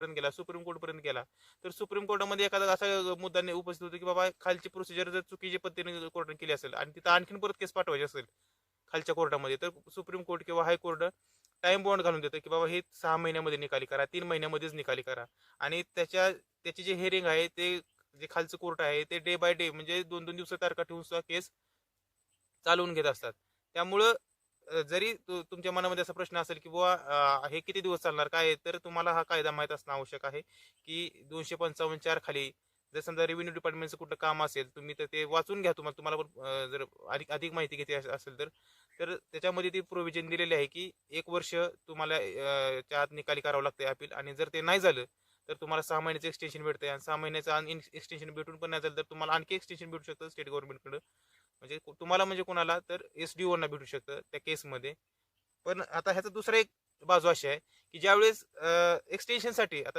पर्यंत गेला supreme court पर्यंत गेला तर सुप्रीम कोर्टामध्ये एखादा असा मुद्दा उपस्थित होतो की बाबा खालची प्रोसिजर जर चुकीची पद्धतीने कोर्टाने केली असेल आणि तिथं आणखीन परत केस पाठवायची असेल खालच्या कोर्टामध्ये तर सुप्रीम कोर्ट किंवा हायकोर्ट टाइम बॉन्ड घालून देतं की बाबा हे सहा महिन्यामध्ये निकाली करा तीन महिन्यामध्येच निकाली करा. आणि त्याच्या त्याची जे हेअरिंग आहे ते जे खालचं कोर्ट आहे ते डे बाय डे म्हणजे दोन दोन दिवसात तारखा ठेवून सुद्धा केस चालवून घेत असतात. त्यामुळं जरी तुमच्या मनामध्ये असा प्रश्न असेल की बुवा हे किती दिवस चालणार काय तर तुम्हाला हा कायदा माहीत असणं आवश्यक आहे की दोनशे पंचावन्न चार खाली जर समजा रेव्हेन्यू डिपार्टमेंटचं कुठलं काम असेल तुम्ही तर ते वाचून घ्या तुम्हाला तुम्हाला पण जर अधिक अधिक माहिती घेते असेल तर. तर त्याच्यामध्ये ती प्रोव्हिजन दिलेली आहे की एक वर्ष तुम्हाला त्या च्या आत निकाली करावं लागतं अपील आणि जर ते नाही झालं तर तुम्हाला सहा महिन्याचं एक्सटेन्शन भेटतं आणि सहा महिन्याचं एक्सटेन्शन भेटून पण नाही झालं तर तुम्हाला आणखी एक्सटेन्शन भेटू शकतं स्टेट गव्हर्नमेंटकडं म्हणजे तुम्हाला म्हणजे कोणाला तर एस डी ओना भेटू शकतं त्या केसमध्ये पण आता ह्याचा दुसरा एक बाजू अशी आहे की ज्यावेळेस एक्सटेन्शनसाठी आता